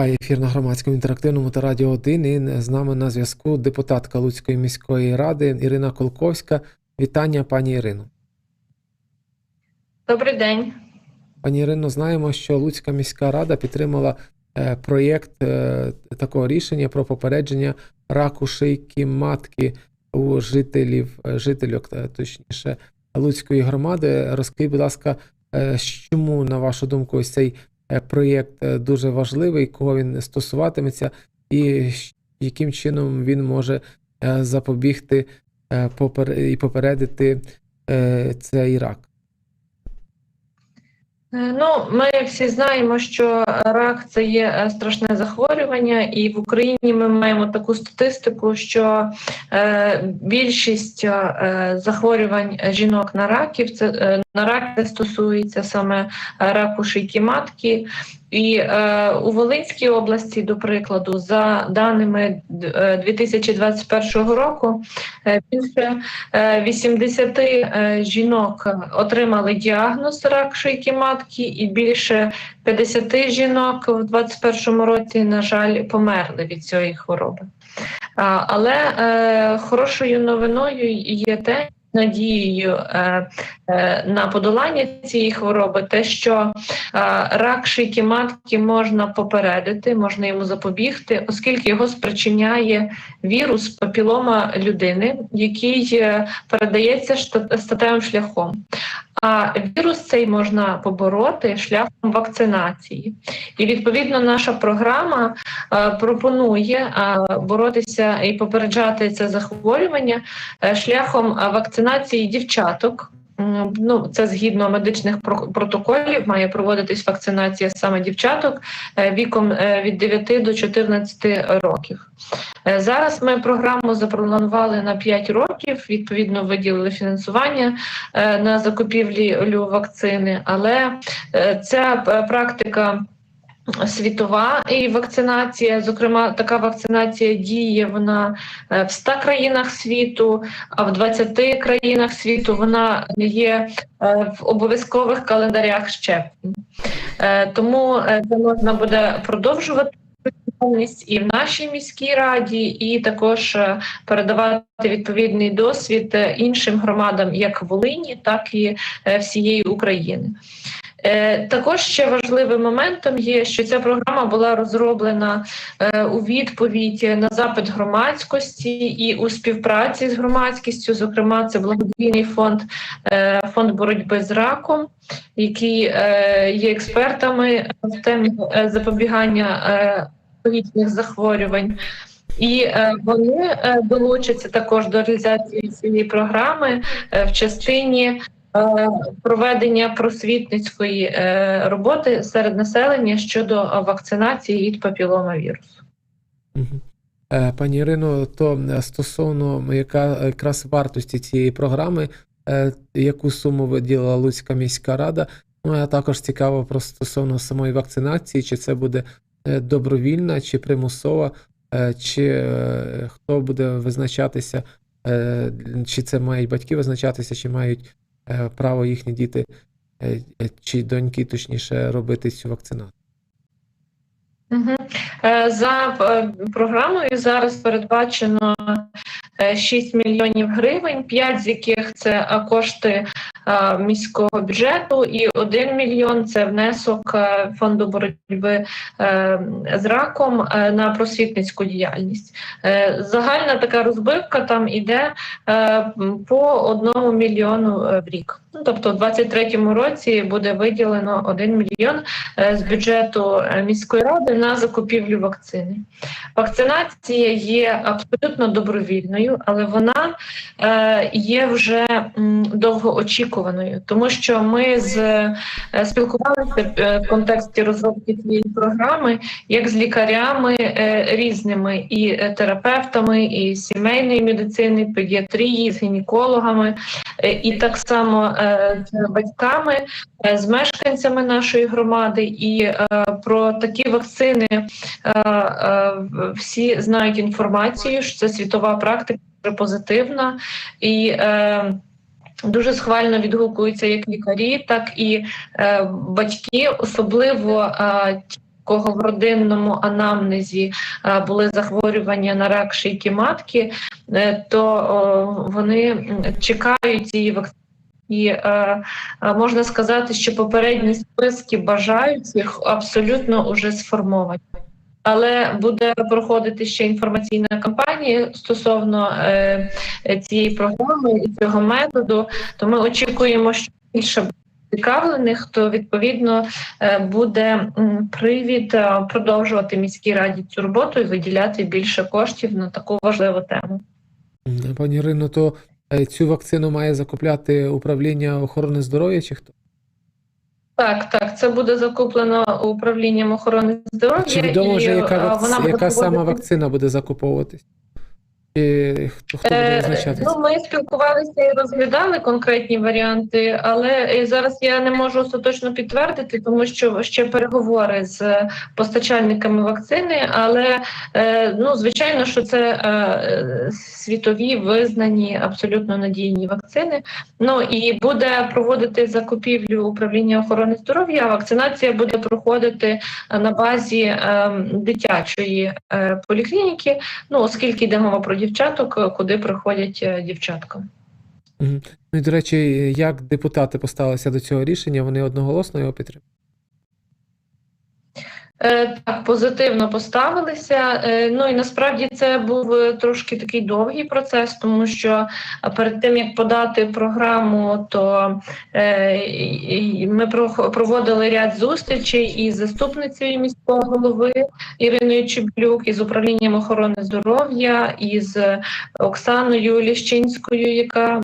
Триває ефір на громадському інтерактивному та радіо 1. І з нами на зв'язку депутатка Луцької міської ради Ірина Колковська. Вітання, пані Ірино. Добрий день. Пані Ірино, знаємо, що Луцька міська рада підтримала е, проєкт е, такого рішення про попередження раку шийки матки у жителів, е, жительок, е, точніше, Луцької громади. Розкажіть, будь ласка, чому, на вашу думку, ось цей проєкт е, дуже важливий, кого він стосуватиметься, і яким чином він може е, запобігти е, і попередити е, цей рак? Е, Ну, ми всі знаємо, що рак це є е, страшне захворювання, і в Україні ми маємо таку статистику, що е, більшість е, захворювань жінок на раків це е, на рак це стосується саме раку шийки матки. І е, у Волинській області, до прикладу, за даними е, 2021 року, е, більше е, 80 е, жінок отримали діагноз рак шийки матки, і більше 50 жінок в 2021 році, на жаль, померли від цієї хвороби. Але е, хорошою новиною є те, надією е, е, на подолання цієї хвороби, те, що е, рак шийки матки можна попередити, можна йому запобігти, оскільки його спричиняє вірус папілома людини, який е, передається статевим шляхом. А вірус цей можна побороти шляхом вакцинації. І відповідно наша програма е, пропонує е, боротися і попереджати це захворювання е, шляхом вакцинації дівчаток. Ну, це згідно медичних про- протоколів, має проводитись вакцинація саме дівчаток е, віком е, від 9 до 14 років. Е, Зараз ми програму запланували на 5 років. Відповідно, виділили фінансування на закупівлі вакцини, але ця практика. Світова і вакцинація, зокрема, така вакцинація діє вона е, в 100 країнах світу, а в 20 країнах світу вона є е, в обов'язкових календарях щеплень. Тому е, це можна буде продовжувати і в нашій міській раді, і також передавати відповідний досвід іншим громадам, як Волині, так і всієї України. Е, Також ще важливим моментом є, що ця програма була розроблена е, у відповідь на запит громадськості і у співпраці з громадськістю. Зокрема, це благодійний фонд, е, фонд боротьби з раком, який є експертами в темі запобігання онкологічних захворювань. І вони долучаться також до реалізації цієї програми в частині проведення просвітницької е, роботи серед населення щодо е, вакцинації від папіломавірусу. Мгм. Е, Пані Ірино, то е, стосовно яка якраз вартості цієї програми, е, яку суму виділила Луцька міська рада? Ну, а також цікаво про стосовно самої вакцинації, чи це буде е, добровільна, чи примусова, е, чи е, хто буде визначатися, е, чи це мають батьки визначатися, чи мають е, право їхні діти, е, е, чи доньки, точніше, робити цю вакцинацію? Е, За е, програмою зараз передбачено е, 6 мільйонів гривень, 5 з яких це е, кошти е, міського бюджету, і 1 мільйон це внесок е, фонду боротьби е, з раком е, на просвітницьку діяльність. Е, Загальна така розбивка там іде е, по 1 мільйону е, в рік. Ну, Тобто, у 2023 році буде виділено 1 мільйон е, з бюджету е, міської ради на закупівлю вакцини. Вакцинація є абсолютно добровільною, але вона е, є вже довгоочікуваною, тому що ми з спілкувалися в контексті розробки цієї програми як з лікарями різними, і терапевтами, і сімейної медицини, педіатрії, з гінекологами, і так само з батьками, е, з мешканцями нашої громади. І е, про такі вакцини е, е, всі знають інформацію, що це світова практика позитивна і. Е, Дуже схвально відгукуються як лікарі, так і е, батьки, особливо е, ті кого в родинному анамнезі е, були захворювання на рак шийки матки, е, то о, вони чекають цієї вакцини. І е, е, можна сказати, що попередні списки бажаючих абсолютно вже сформовані. Але буде проходити ще інформаційна кампанія стосовно е, е, цієї програми і цього методу. То ми очікуємо, що більше цікавлених, то відповідно е, буде привід продовжувати міській раді цю роботу і виділяти більше коштів на таку важливу тему. Пані Ірино, то цю вакцину має закупляти управління охорони здоров'я чи хто? Так, так, це буде закуплено управлінням охорони здоров'я. Чи відомо вже, яка, вакци... вакц... вона буде яка сама вакцина буде закуповуватись? Чи хто, хто буде Е. Ну, ми спілкувалися і розглядали конкретні варіанти, але е, зараз я не можу остаточно підтвердити, тому що ще переговори з постачальниками вакцини. Але е, ну, звичайно, що це е, світові визнані абсолютно надійні вакцини. Ну і буде проводити закупівлю управління охорони здоров'я. а Вакцинація буде проходити е, на базі е, дитячої е, поліклініки. Ну, оскільки йде мова про дівчаток, е, куди приходять е, дівчатка. Ну і до речі, як депутати поставилися до цього рішення? Вони одноголосно його підтримали? Е, Так, позитивно поставилися. Е, Ну і насправді це був трошки такий довгий процес, тому що перед тим як подати програму, то е, ми проводили ряд зустрічей із заступницею міського голови Іриною Чеблюк, із управлінням охорони здоров'я, із Оксаною Ліщинською, яка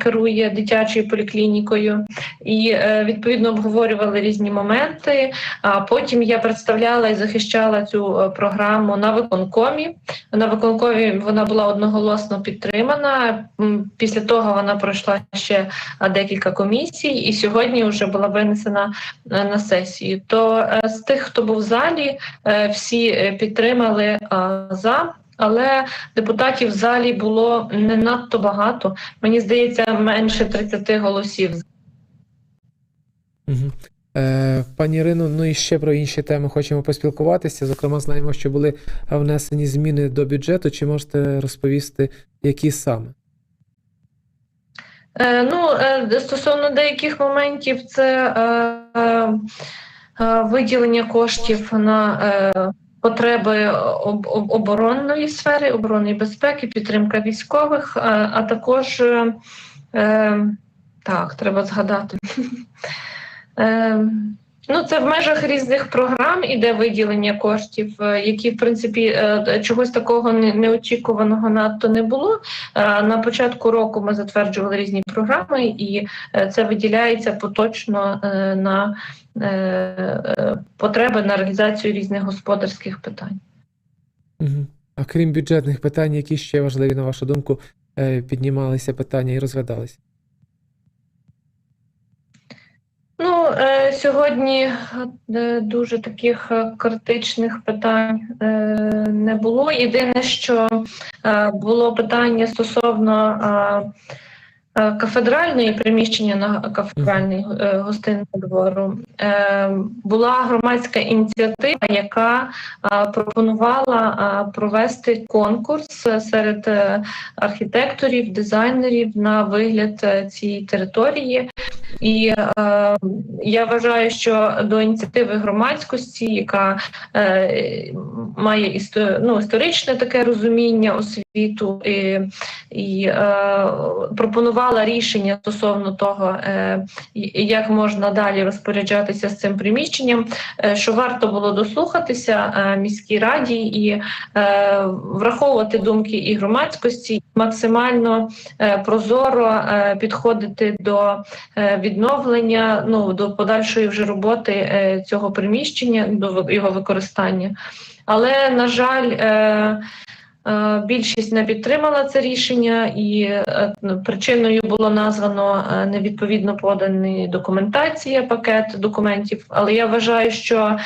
керує дитячою поліклінікою, і відповідно обговорювали різні моменти. А потім я представляла і захищала цю е, програму на виконкомі. На виконкомі вона була одноголосно підтримана. Після того вона пройшла ще е, декілька комісій, і сьогодні вже була винесена е, на сесію. То з тих, хто був в залі, всі підтримали за. Але депутатів в залі було не надто багато. Мені здається, менше 30 голосів. Угу. Е, пані Ірино, ну і ще про інші теми хочемо поспілкуватися. Зокрема, знаємо, що були внесені зміни до бюджету. Чи можете розповісти, які саме? Е, Ну, е, стосовно деяких моментів, це е, виділення коштів на потреби об- об- оборонної сфери, оборонної безпеки, підтримка військових, а, також так, треба згадати. Е, Ну, це в межах різних програм іде виділення коштів, е, які в принципі е, чогось такого неочікуваного надто не було. Е, На початку року ми затверджували різні програми, і це виділяється поточно на потреби на реалізацію різних господарських питань. А крім бюджетних питань, які ще важливі, на вашу думку, піднімалися питання і розглядалися? Ну е, сьогодні е, дуже таких е, критичних питань е, не було. Єдине, що е, було питання стосовно е, е, кафедральної приміщення на кафедральний е, гостинного двору. Е, була громадська ініціатива, яка е, пропонувала е, провести конкурс серед архітекторів, дизайнерів на вигляд цієї території. І е, я вважаю, що до ініціативи громадськості, яка е, має істо, ну, історичне таке розуміння освіту, і, і е, пропонувала рішення стосовно того, е, як можна далі розпоряджатися з цим приміщенням, е, що варто було дослухатися е, міській раді і е, враховувати думки і громадськості, максимально е, прозоро е, підходити до е, відновлення, ну до подальшої вже роботи е, цього приміщення, до його використання. Але на жаль, е, е, більшість не підтримала це рішення, і ну, причиною було названо невідповідно подані документація, пакет документів. Але я вважаю, що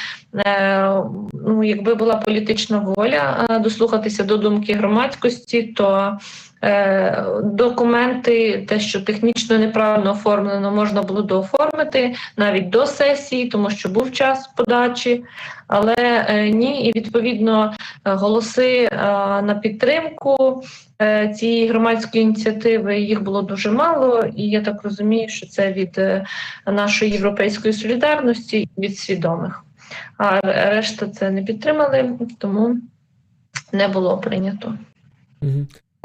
ну, якби була політична воля дослухатися до думки громадськості, то е, документи, те, що технічно неправильно оформлено, можна було дооформити навіть до сесії, тому що був час подачі. Але е, ні, і відповідно е, голоси на підтримку цієї громадської ініціативи їх було дуже мало, і я так розумію, що це від нашої європейської солідарності від свідомих. А решта це не підтримали, тому не було прийнято.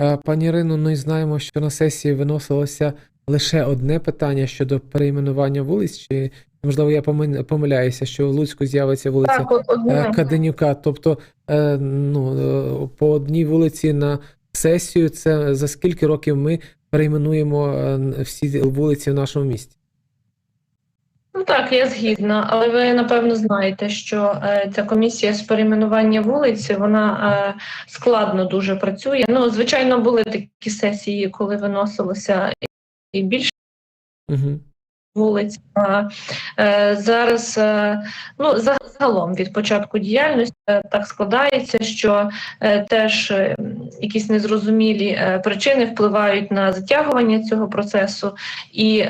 Е, Пані Ірино, ми знаємо, що на сесії виносилося лише одне питання щодо перейменування вулиць, чи можливо я помиляюся, що в Луцьку з'явиться вулиця Так, е, Каденюка, тобто е, ну, по одній вулиці на сесію, це за скільки років ми перейменуємо всі вулиці в нашому місті? Ну так, я згідна, але ви напевно знаєте, що е, ця комісія з перейменування вулиці вона е, складно дуже працює. Ну, звичайно, були такі сесії, коли виносилося і більше Угу. вулиць. А е, зараз е, ну за- загалом від початку діяльності е, так складається, що е, теж е, якісь незрозумілі причини впливають на затягування цього процесу, і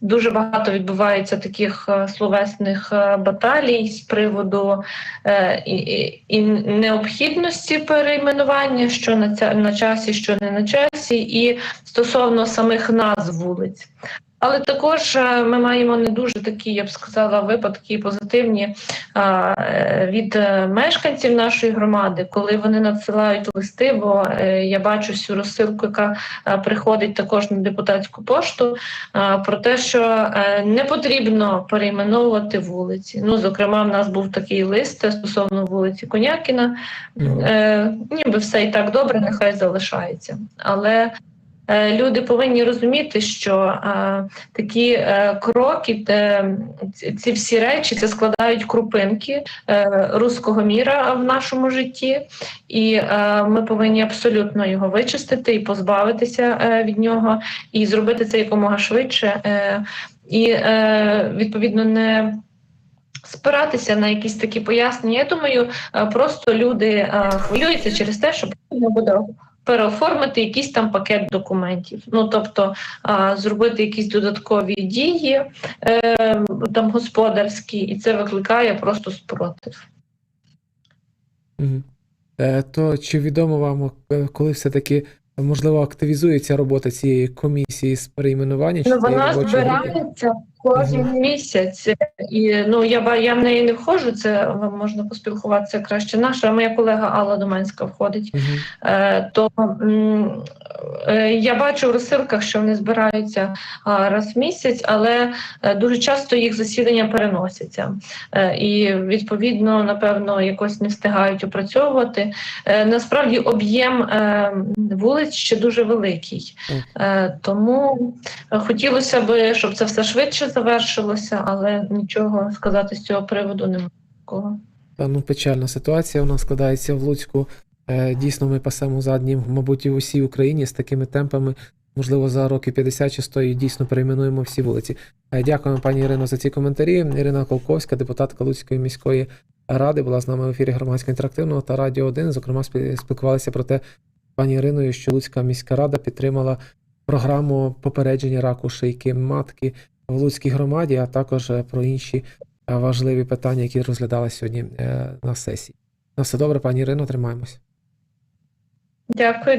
дуже багато відбувається таких словесних баталій з приводу і, необхідності перейменування, що на часі, що не на часі, і стосовно самих назв вулиць. Але також е, ми маємо не дуже такі, я б сказала, випадки позитивні е, від е, мешканців нашої громади, коли вони надсилають листи, бо я бачу всю розсилку, яка приходить також на депутатську пошту, про те, що не потрібно перейменовувати вулиці. Ну, зокрема, в нас був такий лист стосовно вулиці Конякіна. Е, ніби все і так добре, нехай залишається. Але люди повинні розуміти, що е, такі е, кроки, ці- всі речі це складають крупинки е, руського міра в нашому житті, і е, ми повинні абсолютно його вичистити і позбавитися е, від нього, і зробити це якомога швидше. Е, і е, відповідно не. Спиратися на якісь такі пояснення. Я думаю, е, просто люди е, хвилюються через те, що потрібно буде переоформити якийсь там пакет документів. Ну тобто а, зробити якісь додаткові дії е, там господарські, і це викликає просто спротив. Е, То чи відомо вам, е, коли все-таки можливо активізується робота цієї комісії з перейменування? чи Ну вона робочої групи? Кожен місяць, і ну я я в неї не входжу. Це можна поспілкуватися краще. Наша моя колега Алла Доманська входить. Мгм. Е, то е, я бачу в розсилках, що вони збираються а, раз в місяць, але е, дуже часто їх засідання переносяться. Е, І відповідно, напевно, якось не встигають опрацьовувати. Е, Насправді об'єм е, вулиць ще дуже великий. Е, Тому е, хотілося б, щоб це все швидше завершилося, але нічого сказати з цього приводу немає. такого. Та, ну, печальна ситуація у нас складається в Луцьку. Е, Дійсно, ми пасемо заднім, мабуть, і в усій Україні з такими темпами. Можливо, за роки 50 чи 100 і дійсно перейменуємо всі вулиці. Е, Дякуємо, пані Ірино, за ці коментарі. Ірина Колковська, депутатка Луцької міської ради, була з нами в ефірі громадського інтерактивного та Радіо 1. Зокрема, спі- спілкувалися про те, пані Іриною, що Луцька міська рада підтримала програму попередження раку шийки матки в Луцькій громаді, а також е, про інші е, важливі питання, які розглядали сьогодні е, на сесії. На все добре, пані Ірино, тримаємось. Дякую.